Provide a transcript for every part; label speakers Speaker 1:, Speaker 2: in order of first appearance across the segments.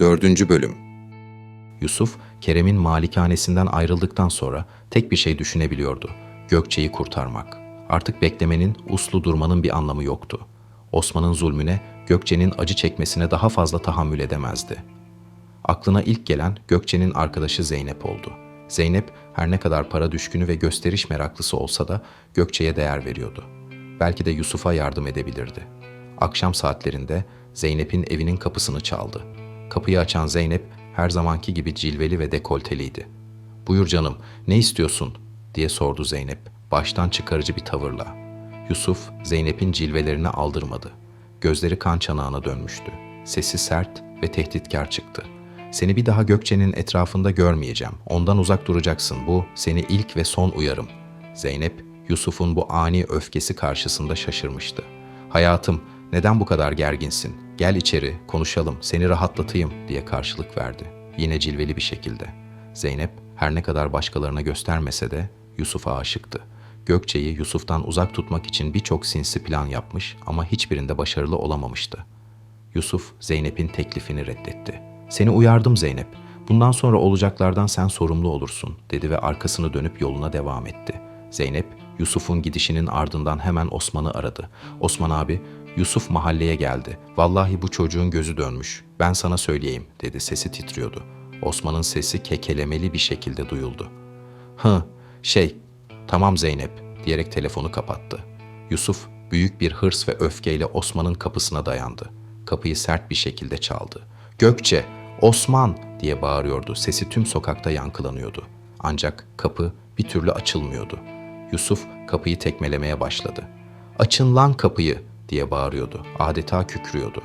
Speaker 1: Dördüncü Bölüm
Speaker 2: Yusuf, Kerem'in malikanesinden ayrıldıktan sonra tek bir şey düşünebiliyordu. Gökçe'yi kurtarmak. Artık beklemenin, uslu durmanın bir anlamı yoktu. Osman'ın zulmüne, Gökçe'nin acı çekmesine daha fazla tahammül edemezdi. Aklına ilk gelen Gökçe'nin arkadaşı Zeynep oldu. Zeynep her ne kadar para düşkünü ve gösteriş meraklısı olsa da Gökçe'ye değer veriyordu. Belki de Yusuf'a yardım edebilirdi. Akşam saatlerinde Zeynep'in evinin kapısını çaldı. Kapıyı açan Zeynep her zamanki gibi cilveli ve dekolteliydi. "Buyur canım, ne istiyorsun?" diye sordu Zeynep baştan çıkarıcı bir tavırla. Yusuf Zeynep'in cilvelerini aldırmadı. Gözleri kan çanağına dönmüştü. Sesi sert ve tehditkar çıktı. Seni bir daha Gökçe'nin etrafında görmeyeceğim. Ondan uzak duracaksın. Bu seni ilk ve son uyarım. Zeynep, Yusuf'un bu ani öfkesi karşısında şaşırmıştı. Hayatım, neden bu kadar gerginsin? Gel içeri, konuşalım, seni rahatlatayım diye karşılık verdi. Yine cilveli bir şekilde. Zeynep her ne kadar başkalarına göstermese de Yusuf'a aşıktı. Gökçe'yi Yusuf'tan uzak tutmak için birçok sinsi plan yapmış ama hiçbirinde başarılı olamamıştı. Yusuf Zeynep'in teklifini reddetti. Seni uyardım Zeynep. Bundan sonra olacaklardan sen sorumlu olursun dedi ve arkasını dönüp yoluna devam etti. Zeynep Yusuf'un gidişinin ardından hemen Osman'ı aradı. Osman abi Yusuf mahalleye geldi. Vallahi bu çocuğun gözü dönmüş. Ben sana söyleyeyim dedi sesi titriyordu. Osman'ın sesi kekelemeli bir şekilde duyuldu. Hı şey tamam Zeynep diyerek telefonu kapattı. Yusuf büyük bir hırs ve öfkeyle Osman'ın kapısına dayandı. Kapıyı sert bir şekilde çaldı. Gökçe, Osman diye bağırıyordu. Sesi tüm sokakta yankılanıyordu. Ancak kapı bir türlü açılmıyordu. Yusuf kapıyı tekmelemeye başladı. Açın lan kapıyı diye bağırıyordu. Adeta kükrüyordu.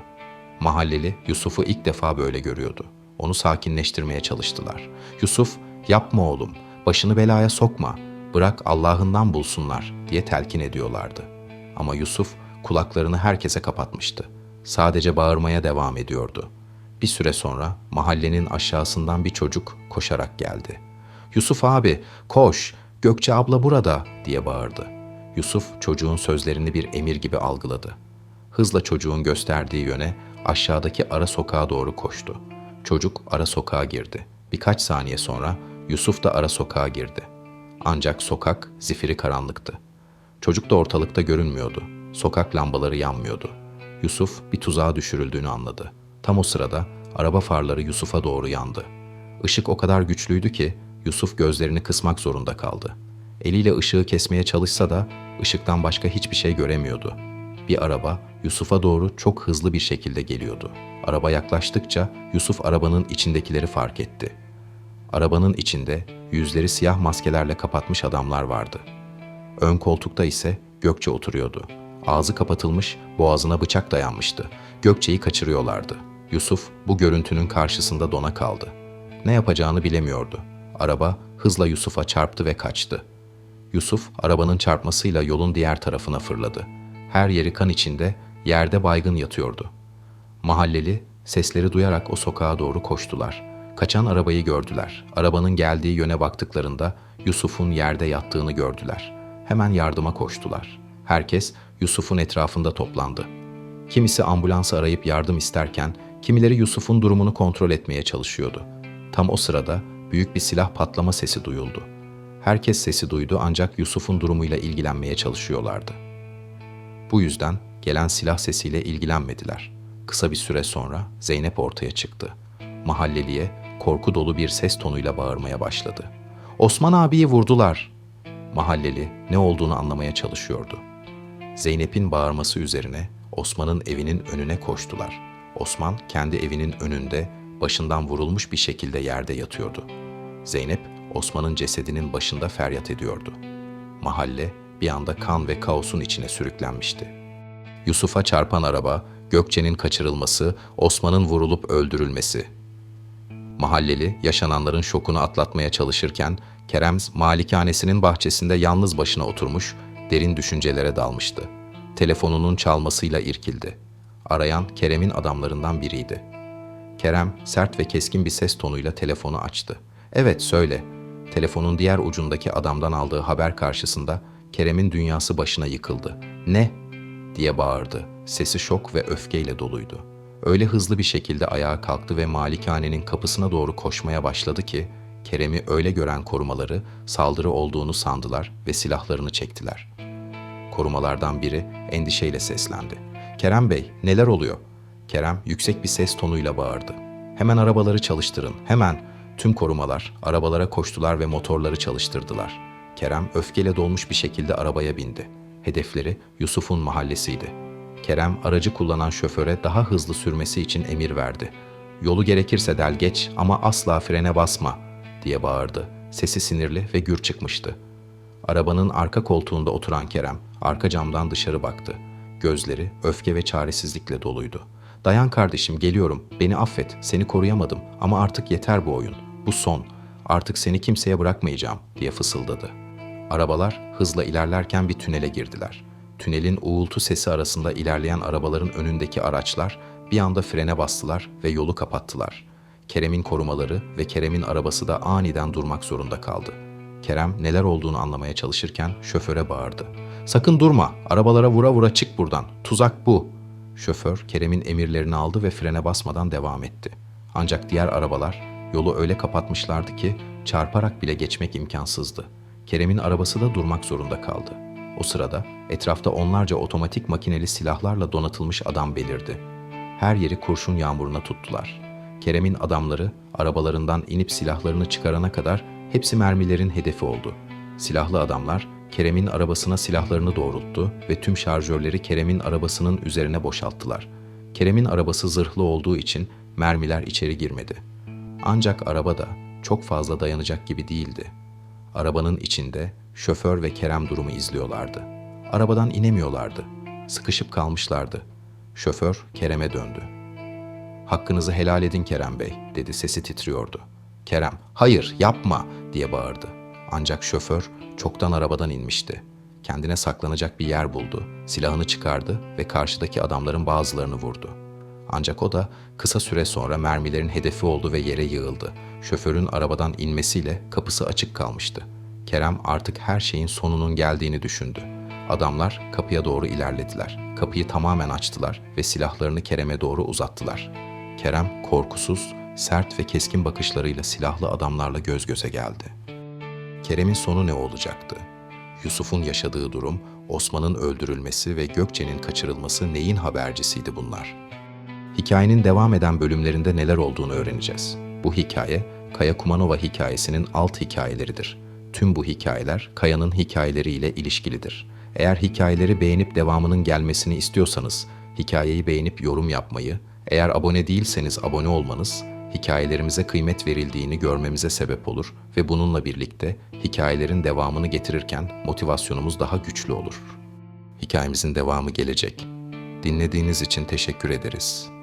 Speaker 2: Mahalleli Yusuf'u ilk defa böyle görüyordu. Onu sakinleştirmeye çalıştılar. Yusuf, yapma oğlum, başını belaya sokma, bırak Allah'ından bulsunlar diye telkin ediyorlardı. Ama Yusuf kulaklarını herkese kapatmıştı. Sadece bağırmaya devam ediyordu. Bir süre sonra mahallenin aşağısından bir çocuk koşarak geldi. Yusuf abi, koş, Gökçe abla burada diye bağırdı. Yusuf çocuğun sözlerini bir emir gibi algıladı. Hızla çocuğun gösterdiği yöne aşağıdaki ara sokağa doğru koştu. Çocuk ara sokağa girdi. Birkaç saniye sonra Yusuf da ara sokağa girdi. Ancak sokak zifiri karanlıktı. Çocuk da ortalıkta görünmüyordu. Sokak lambaları yanmıyordu. Yusuf bir tuzağa düşürüldüğünü anladı. Tam o sırada araba farları Yusuf'a doğru yandı. Işık o kadar güçlüydü ki Yusuf gözlerini kısmak zorunda kaldı. Eliyle ışığı kesmeye çalışsa da ışıktan başka hiçbir şey göremiyordu. Bir araba Yusuf'a doğru çok hızlı bir şekilde geliyordu. Araba yaklaştıkça Yusuf arabanın içindekileri fark etti. Arabanın içinde yüzleri siyah maskelerle kapatmış adamlar vardı. Ön koltukta ise Gökçe oturuyordu. Ağzı kapatılmış, boğazına bıçak dayanmıştı. Gökçe'yi kaçırıyorlardı. Yusuf bu görüntünün karşısında dona kaldı. Ne yapacağını bilemiyordu. Araba hızla Yusuf'a çarptı ve kaçtı. Yusuf arabanın çarpmasıyla yolun diğer tarafına fırladı. Her yeri kan içinde, yerde baygın yatıyordu. Mahalleli sesleri duyarak o sokağa doğru koştular. Kaçan arabayı gördüler. Arabanın geldiği yöne baktıklarında Yusuf'un yerde yattığını gördüler. Hemen yardıma koştular. Herkes Yusuf'un etrafında toplandı. Kimisi ambulansı arayıp yardım isterken, kimileri Yusuf'un durumunu kontrol etmeye çalışıyordu. Tam o sırada büyük bir silah patlama sesi duyuldu. Herkes sesi duydu ancak Yusuf'un durumuyla ilgilenmeye çalışıyorlardı. Bu yüzden gelen silah sesiyle ilgilenmediler. Kısa bir süre sonra Zeynep ortaya çıktı. Mahalleliye korku dolu bir ses tonuyla bağırmaya başladı. Osman abiyi vurdular. Mahalleli ne olduğunu anlamaya çalışıyordu. Zeynep'in bağırması üzerine Osman'ın evinin önüne koştular. Osman kendi evinin önünde başından vurulmuş bir şekilde yerde yatıyordu. Zeynep Osman'ın cesedinin başında feryat ediyordu. Mahalle bir anda kan ve kaosun içine sürüklenmişti. Yusuf'a çarpan araba, Gökçe'nin kaçırılması, Osman'ın vurulup öldürülmesi. Mahalleli yaşananların şokunu atlatmaya çalışırken Kerem malikanesinin bahçesinde yalnız başına oturmuş, derin düşüncelere dalmıştı. Telefonunun çalmasıyla irkildi. Arayan Kerem'in adamlarından biriydi. Kerem sert ve keskin bir ses tonuyla telefonu açtı. Evet söyle. Telefonun diğer ucundaki adamdan aldığı haber karşısında Kerem'in dünyası başına yıkıldı. Ne? diye bağırdı. Sesi şok ve öfkeyle doluydu. öyle hızlı bir şekilde ayağa kalktı ve malikanenin kapısına doğru koşmaya başladı ki Kerem'i öyle gören korumaları saldırı olduğunu sandılar ve silahlarını çektiler. Korumalardan biri endişeyle seslendi. Kerem Bey, neler oluyor? Kerem yüksek bir ses tonuyla bağırdı. Hemen arabaları çalıştırın, hemen. Tüm korumalar arabalara koştular ve motorları çalıştırdılar. Kerem öfkeyle dolmuş bir şekilde arabaya bindi. Hedefleri Yusuf'un mahallesiydi. Kerem aracı kullanan şoföre daha hızlı sürmesi için emir verdi. Yolu gerekirse del geç ama asla frene basma diye bağırdı. Sesi sinirli ve gür çıkmıştı. Arabanın arka koltuğunda oturan Kerem arka camdan dışarı baktı. Gözleri öfke ve çaresizlikle doluydu. Dayan kardeşim geliyorum. Beni affet. Seni koruyamadım ama artık yeter bu oyun. Bu son. Artık seni kimseye bırakmayacağım diye fısıldadı. Arabalar hızla ilerlerken bir tünele girdiler. Tünelin uğultu sesi arasında ilerleyen arabaların önündeki araçlar bir anda frene bastılar ve yolu kapattılar. Kerem'in korumaları ve Kerem'in arabası da aniden durmak zorunda kaldı. Kerem neler olduğunu anlamaya çalışırken şoföre bağırdı. Sakın durma, arabalara vura vura çık buradan, tuzak bu. Şoför Kerem'in emirlerini aldı ve frene basmadan devam etti. Ancak diğer arabalar yolu öyle kapatmışlardı ki çarparak bile geçmek imkansızdı. Kerem'in arabası da durmak zorunda kaldı. O sırada etrafta onlarca otomatik makineli silahlarla donatılmış adam belirdi. Her yeri kurşun yağmuruna tuttular. Kerem'in adamları arabalarından inip silahlarını çıkarana kadar hepsi mermilerin hedefi oldu. Silahlı adamlar Kerem'in arabasına silahlarını doğrulttu ve tüm şarjörleri Kerem'in arabasının üzerine boşalttılar. Kerem'in arabası zırhlı olduğu için mermiler içeri girmedi. Ancak araba da çok fazla dayanacak gibi değildi. Arabanın içinde şoför ve Kerem durumu izliyorlardı. Arabadan inemiyorlardı. Sıkışıp kalmışlardı. Şoför Kerem'e döndü. Hakkınızı helal edin Kerem Bey, dedi sesi titriyordu. Kerem, hayır yapma diye bağırdı. Ancak şoför çoktan arabadan inmişti. Kendine saklanacak bir yer buldu, silahını çıkardı ve karşıdaki adamların bazılarını vurdu. Ancak o da kısa süre sonra mermilerin hedefi oldu ve yere yığıldı. Şoförün arabadan inmesiyle kapısı açık kalmıştı. Kerem artık her şeyin sonunun geldiğini düşündü. Adamlar kapıya doğru ilerlediler. Kapıyı tamamen açtılar ve silahlarını Kerem'e doğru uzattılar. Kerem korkusuz, sert ve keskin bakışlarıyla silahlı adamlarla göz göze geldi. Kerem'in sonu ne olacaktı? Yusuf'un yaşadığı durum, Osman'ın öldürülmesi ve Gökçe'nin kaçırılması neyin habercisiydi bunlar? Hikayenin devam eden bölümlerinde neler olduğunu öğreneceğiz. Bu hikaye, Kaya Kumanova hikayesinin alt hikayeleridir. Tüm bu hikayeler Kaya'nın hikayeleriyle ilişkilidir. Eğer hikayeleri beğenip devamının gelmesini istiyorsanız, hikayeyi beğenip yorum yapmayı, eğer abone değilseniz abone olmanız, hikayelerimize kıymet verildiğini görmemize sebep olur ve bununla birlikte hikayelerin devamını getirirken motivasyonumuz daha güçlü olur. Hikayemizin devamı gelecek. Dinlediğiniz için teşekkür ederiz.